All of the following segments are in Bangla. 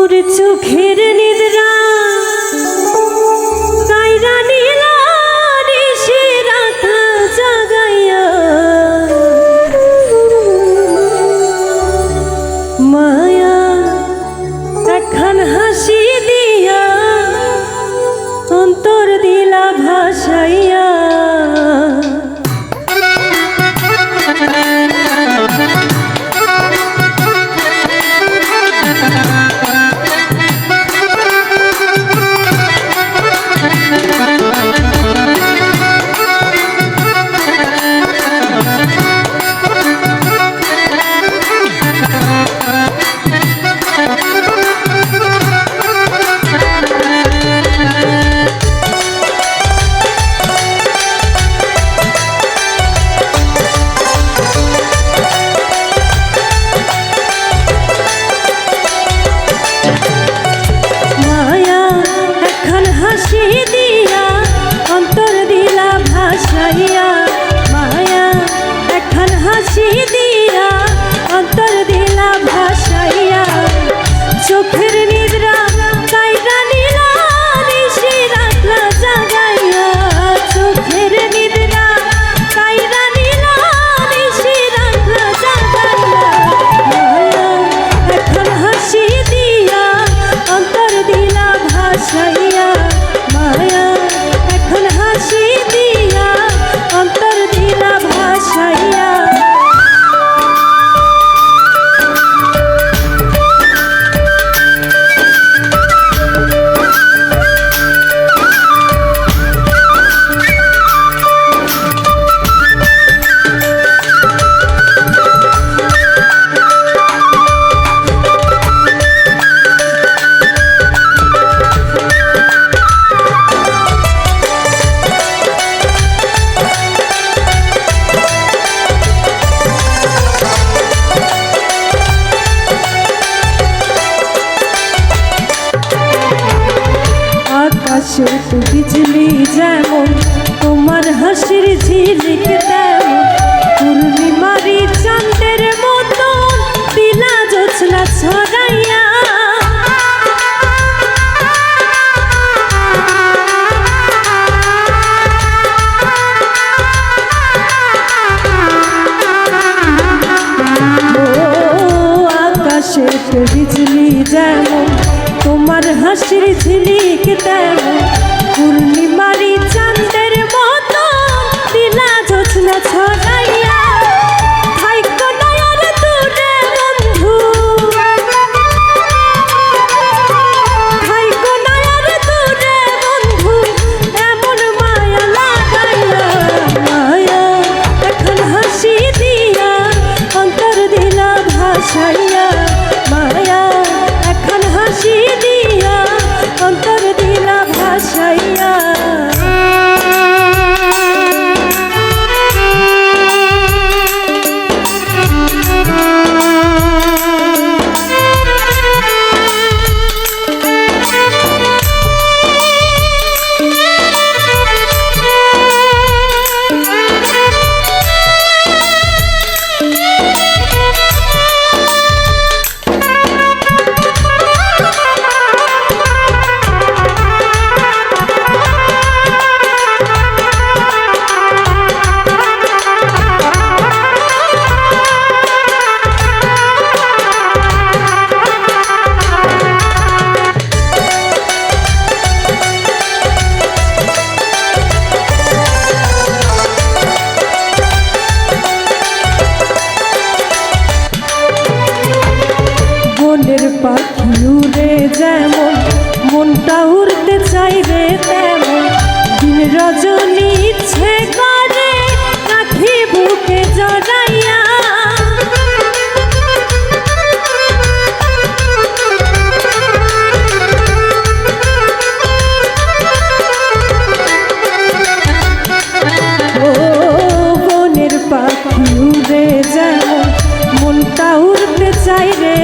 তোর চোখের নিদ্রা। তাইরা নীলারে সে রাখা জাগাইয়া মায়া এখন হাসি চোখ বিজলি যেমন, তোমার হাসির ঝিলিক তেমন। পূর্ণিমারি চান্দের মতো দিলা জোছনা ছড়াইয়া। বিজলি যেমন, তোমার হাসির ঝিলিক তেমন। রজনী ইচ্ছে করে কাঠি বুকে জড়াইয়া। মনটা উড়তে চাই রে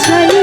বাসাই